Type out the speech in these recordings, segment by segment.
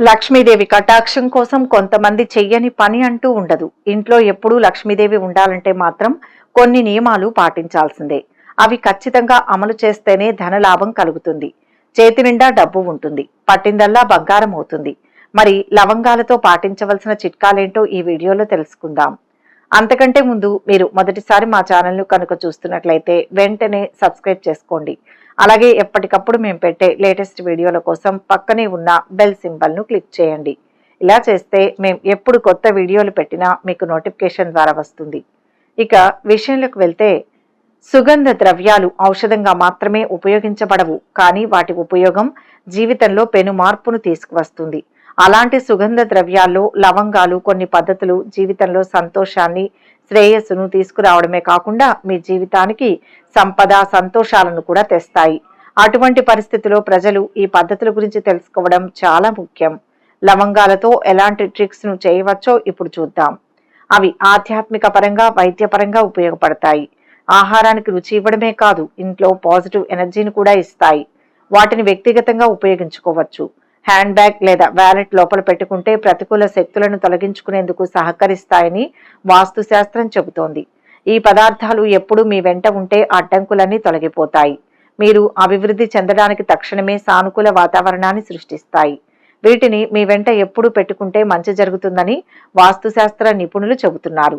లక్ష్మీదేవి కటాక్షం కోసం కొంతమంది చెయ్యని పని అంటూ ఉండదు. ఇంట్లో ఎప్పుడూ లక్ష్మీదేవి ఉండాలంటే మాత్రం కొన్ని నియమాలు పాటించాల్సిందే. అవి ఖచ్చితంగా అమలు చేస్తేనే ధనలాభం కలుగుతుంది. చేతి నిండా డబ్బు ఉంటుంది. పట్టిందల్లా బంగారం అవుతుంది. మరి లవంగాలతో పాటించవలసిన చిట్కాలేంటో ఈ వీడియోలో తెలుసుకుందాం. అంతకంటే ముందు మీరు మొదటిసారి మా ఛానల్ను కనుక చూస్తున్నట్లయితే వెంటనే సబ్స్క్రైబ్ చేసుకోండి. అలాగే ఎప్పటికప్పుడు మేము పెట్టే లేటెస్ట్ వీడియోల కోసం పక్కనే ఉన్న బెల్ సింబల్ను క్లిక్ చేయండి. ఇలా చేస్తే మేము ఎప్పుడు కొత్త వీడియోలు పెట్టినా మీకు నోటిఫికేషన్ ద్వారా వస్తుంది. ఇక విషయంలోకి వెళ్తే సుగంధ ద్రవ్యాలు ఔషధంగా మాత్రమే ఉపయోగించబడవు కానీ వాటి ఉపయోగం జీవితంలో పెను మార్పును తీసుకువస్తుంది. అలాంటి సుగంధ ద్రవ్యాల్లో లవంగాలు కొన్ని పద్ధతులు జీవితంలో సంతోషాన్ని శ్రేయస్సును తీసుకురావడమే కాకుండా మీ జీవితానికి సంపద సంతోషాలను కూడా తెస్తాయి. అటువంటి పరిస్థితిలో ప్రజలు ఈ పద్ధతుల గురించి తెలుసుకోవడం చాలా ముఖ్యం. లవంగాలతో ఎలాంటి ట్రిక్స్ను చేయవచ్చో ఇప్పుడు చూద్దాం. అవి ఆధ్యాత్మిక పరంగా వైద్యపరంగా ఉపయోగపడతాయి. ఆహారానికి రుచి ఇవ్వడమే కాదు ఇంట్లో పాజిటివ్ ఎనర్జీని కూడా ఇస్తాయి. వాటిని వ్యక్తిగతంగా ఉపయోగించుకోవచ్చు. హ్యాండ్ బ్యాగ్ లేదా వ్యాలెట్ లోపల పెట్టుకుంటే ప్రతికూల శక్తులను తొలగించుకునేందుకు సహకరిస్తాయని వాస్తుశాస్త్రం చెబుతోంది. ఈ పదార్థాలు ఎప్పుడు మీ వెంట ఉంటే అడ్డంకులన్నీ తొలగిపోతాయి. మీరు అభివృద్ధి చెందడానికి తక్షణమే సానుకూల వాతావరణాన్ని సృష్టిస్తాయి. వీటిని మీ వెంట ఎప్పుడు పెట్టుకుంటే మంచి జరుగుతుందని వాస్తుశాస్త్ర నిపుణులు చెబుతున్నారు.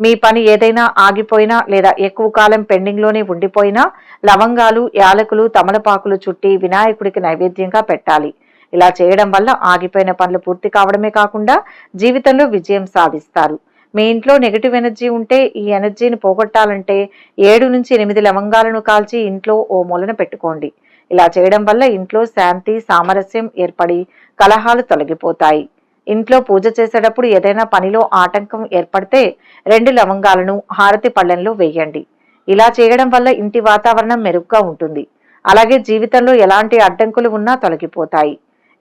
మీ పని ఏదైనా ఆగిపోయినా లేదా ఎక్కువ కాలం పెండింగ్లోనే ఉండిపోయినా లవంగాలు యాలకులు తమలపాకులు చుట్టి వినాయకుడికి నైవేద్యంగా పెట్టాలి. ఇలా చేయడం వల్ల ఆగిపోయిన పనులు పూర్తి కావడమే కాకుండా జీవితంలో విజయం సాధిస్తారు. మీ ఇంట్లో నెగిటివ్ ఎనర్జీ ఉంటే ఈ ఎనర్జీని పోగొట్టాలంటే ఏడు నుంచి ఎనిమిది లవంగాలను కాల్చి ఇంట్లో ఓ మూలన పెట్టుకోండి. ఇలా చేయడం వల్ల ఇంట్లో శాంతి సామరస్యం ఏర్పడి కలహాలు తొలగిపోతాయి. ఇంట్లో పూజ చేసేటప్పుడు ఏదైనా పనిలో ఆటంకం ఏర్పడితే రెండు లవంగాలను హారతి పళ్ళెంలో వేయండి. ఇలా చేయడం వల్ల ఇంటి వాతావరణం మెరుగ్గా ఉంటుంది. అలాగే జీవితంలో ఎలాంటి అడ్డంకులు ఉన్నా తొలగిపోతాయి.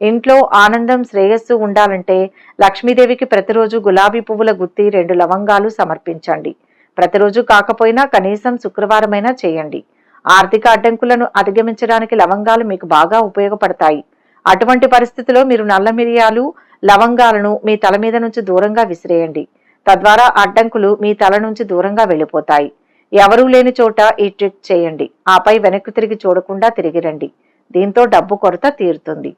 ఇంట్లో ఆనందం శ్రేయస్సు ఉండాలంటే లక్ష్మీదేవికి ప్రతిరోజు గులాబీ పువ్వుల గుత్తి రెండు లవంగాలు సమర్పించండి. ప్రతిరోజు కాకపోయినా కనీసం శుక్రవారమైనా చేయండి. ఆర్థిక అడ్డంకులను అధిగమించడానికి లవంగాలు మీకు బాగా ఉపయోగపడతాయి. అటువంటి పరిస్థితిలో మీరు నల్ల మిరియాలు లవంగాలను మీ తల మీద నుంచి దూరంగా విసిరేయండి. తద్వారా అడ్డంకులు మీ తల నుంచి దూరంగా వెళ్ళిపోతాయి. ఎవరూ లేని చోట ఈ ట్రిక్ చేయండి. ఆపై వెనక్కి తిరిగి చూడకుండా తిరిగి రండి. దీంతో డబ్బు కొరత తీరుతుంది.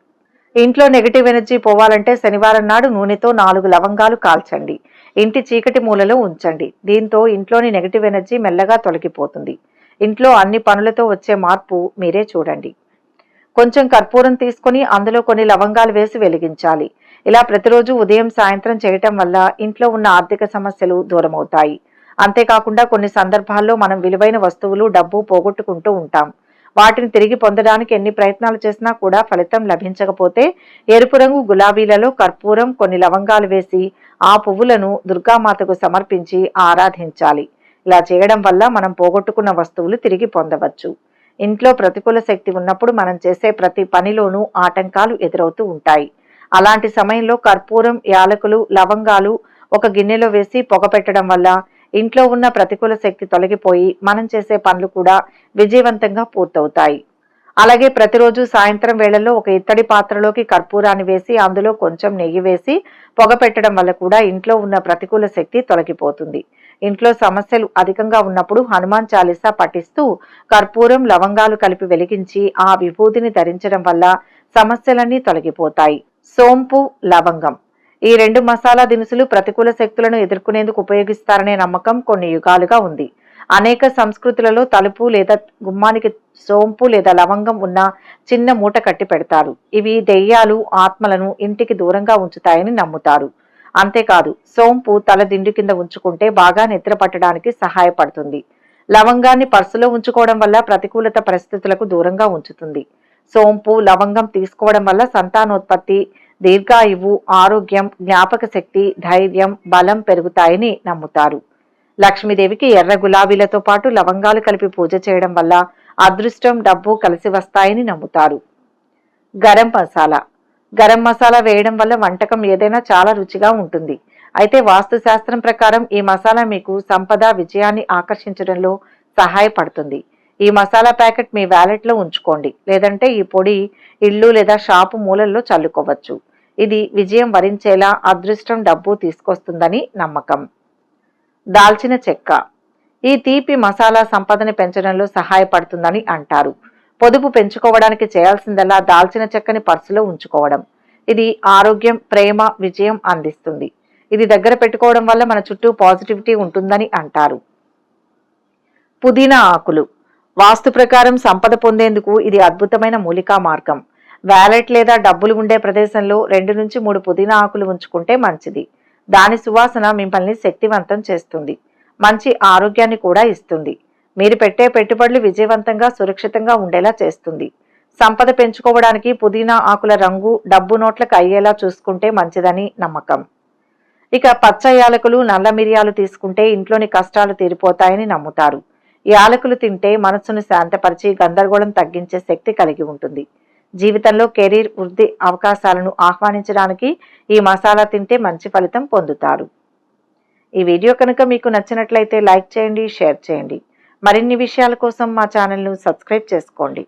ఇంట్లో నెగిటివ్ ఎనర్జీ పోవాలంటే శనివారం నాడు నూనెతో నాలుగు లవంగాలు కాల్చండి. ఇంటి చీకటి మూలలో ఉంచండి. దీంతో ఇంట్లోని నెగిటివ్ ఎనర్జీ మెల్లగా తొలగిపోతుంది. ఇంట్లో అన్ని పనులతో వచ్చే మార్పు మీరే చూడండి. కొంచెం కర్పూరం తీసుకుని అందులో కొన్ని లవంగాలు వేసి వెలిగించాలి. ఇలా ప్రతిరోజు ఉదయం సాయంత్రం చేయటం వల్ల ఇంట్లో ఉన్న ఆర్థిక సమస్యలు దూరమవుతాయి. అంతేకాకుండా కొన్ని సందర్భాల్లో మనం విలువైన వస్తువులు డబ్బు పోగొట్టుకుంటూ ఉంటాం. వాటిని తిరిగి పొందడానికి ఎన్ని ప్రయత్నాలు చేసినా కూడా ఫలితం లభించకపోతే ఎరుపు రంగు గులాబీలలో కర్పూరం కొన్ని లవంగాలు వేసి ఆ పువ్వులను దుర్గామాతకు సమర్పించి ఆరాధించాలి. ఇలా చేయడం వల్ల మనం పోగొట్టుకున్న వస్తువులు తిరిగి పొందవచ్చు. ఇంట్లో ప్రతికూల శక్తి ఉన్నప్పుడు మనం చేసే ప్రతి పనిలోనూ ఆటంకాలు ఎదురవుతూ ఉంటాయి. అలాంటి సమయంలో కర్పూరం యాలకులు లవంగాలు ఒక గిన్నెలో వేసి పొగ పెట్టడం వల్ల ఇంట్లో ఉన్న ప్రతికూల శక్తి తొలగిపోయి మనం చేసే పనులు కూడా విజయవంతంగా పూర్తవుతాయి. అలాగే ప్రతిరోజు సాయంత్రం వేళల్లో ఒక ఇత్తడి పాత్రలోకి కర్పూరాన్ని వేసి అందులో కొంచెం నెయ్యి వేసి పొగ పెట్టడం వల్ల కూడా ఇంట్లో ఉన్న ప్రతికూల శక్తి తొలగిపోతుంది. ఇంట్లో సమస్యలు అధికంగా ఉన్నప్పుడు హనుమాన్ చాలీసా పఠిస్తూ కర్పూరం లవంగాలు కలిపి వెలిగించి ఆ విభూతిని ధరించడం వల్ల సమస్యలన్నీ తొలగిపోతాయి. సోంపు లవంగం. ఈ రెండు మసాలా దినుసులు ప్రతికూల శక్తులను ఎదుర్కొనేందుకు ఉపయోగిస్తారనే నమ్మకం కొన్ని యుగాలుగా ఉంది. అనేక సంస్కృతులలో తలుపు లేదా గుమ్మానికి సోంపు లేదా లవంగం ఉన్న చిన్న మూట కట్టి పెడతారు. ఇవి దెయ్యాలు ఆత్మలను ఇంటికి దూరంగా ఉంచుతాయని నమ్ముతారు. అంతేకాదు సోంపు తల దిండు కింద ఉంచుకుంటే బాగా నిద్ర పట్టడానికి సహాయపడుతుంది. లవంగాన్ని పర్సులో ఉంచుకోవడం వల్ల ప్రతికూలత పరిస్థితులకు దూరంగా ఉంచుతుంది. సోంపు లవంగం తీసుకోవడం వల్ల సంతానోత్పత్తి దీర్ఘాయువు ఆరోగ్యం జ్ఞాపక శక్తి ధైర్యం బలం పెరుగుతాయని నమ్ముతారు. లక్ష్మీదేవికి ఎర్ర గులాబీలతో పాటు లవంగాలు కలిపి పూజ చేయడం వల్ల అదృష్టం డబ్బు కలిసి వస్తాయని నమ్ముతారు. గరం మసాలా. గరం మసాలా వేయడం వల్ల వంటకం ఏదైనా చాలా రుచిగా ఉంటుంది. అయితే వాస్తు శాస్త్రం ప్రకారం ఈ మసాలా మీకు సంపద విజయాన్ని ఆకర్షించడంలో సహాయపడుతుంది. ఈ మసాలా ప్యాకెట్ మీ వ్యాలెట్లో ఉంచుకోండి. లేదంటే ఈ పొడి ఇల్లు లేదా షాపు మూలల్లో చల్లుకోవచ్చు. ఇది విజయం వరించేలా అదృష్టం డబ్బు తీసుకొస్తుందని నమ్మకం. దాల్చిన చెక్క. ఈ తీపి మసాలా సంపదని పెంచడంలో సహాయపడుతుందని అంటారు. పొదుపు పెంచుకోవడానికి చేయాల్సిందల్లా దాల్చిన చెక్కని పర్సులో ఉంచుకోవడం. ఇది ఆరోగ్యం ప్రేమ విజయం అందిస్తుంది. ఇది దగ్గర పెట్టుకోవడం వల్ల మన చుట్టూ పాజిటివిటీ ఉంటుందని అంటారు. పుదీనా ఆకులు. వాస్తు ప్రకారం సంపద పొందేందుకు ఇది అద్భుతమైన మూలికా మార్గం. వ్యాలెట్ లేదా డబ్బులు ఉండే ప్రదేశంలో రెండు నుంచి మూడు పుదీనా ఆకులు ఉంచుకుంటే మంచిది. దాని సువాసన మిమ్మల్ని శక్తివంతం చేస్తుంది. మంచి ఆరోగ్యాన్ని కూడా ఇస్తుంది. మీరు పెట్టే పెట్టుబడులు విజయవంతంగా సురక్షితంగా ఉండేలా చేస్తుంది. సంపద పెంచుకోవడానికి పుదీనా ఆకుల రంగు డబ్బు నోట్లకు అయ్యేలా చూసుకుంటే మంచిదని నమ్మకం. ఇక పచ్చ యాలకులు నల్ల మిరియాలు తీసుకుంటే ఇంట్లోని కష్టాలు తీరిపోతాయని నమ్ముతారు. యాలకులు తింటే మనస్సును శాంతపరిచి గందరగోళం తగ్గించే శక్తి కలిగి ఉంటుంది. జీవితంలో కెరీర్ వృద్ధి అవకాశాలను ఆహ్వానించడానికి ఈ మసాలా తింటే మంచి ఫలితం పొందుతారు. ఈ వీడియో కనుక మీకు నచ్చినట్లయితే లైక్ చేయండి షేర్ చేయండి. మరిన్ని విషయాల కోసం మా ఛానల్ను సబ్స్క్రైబ్ చేసుకోండి.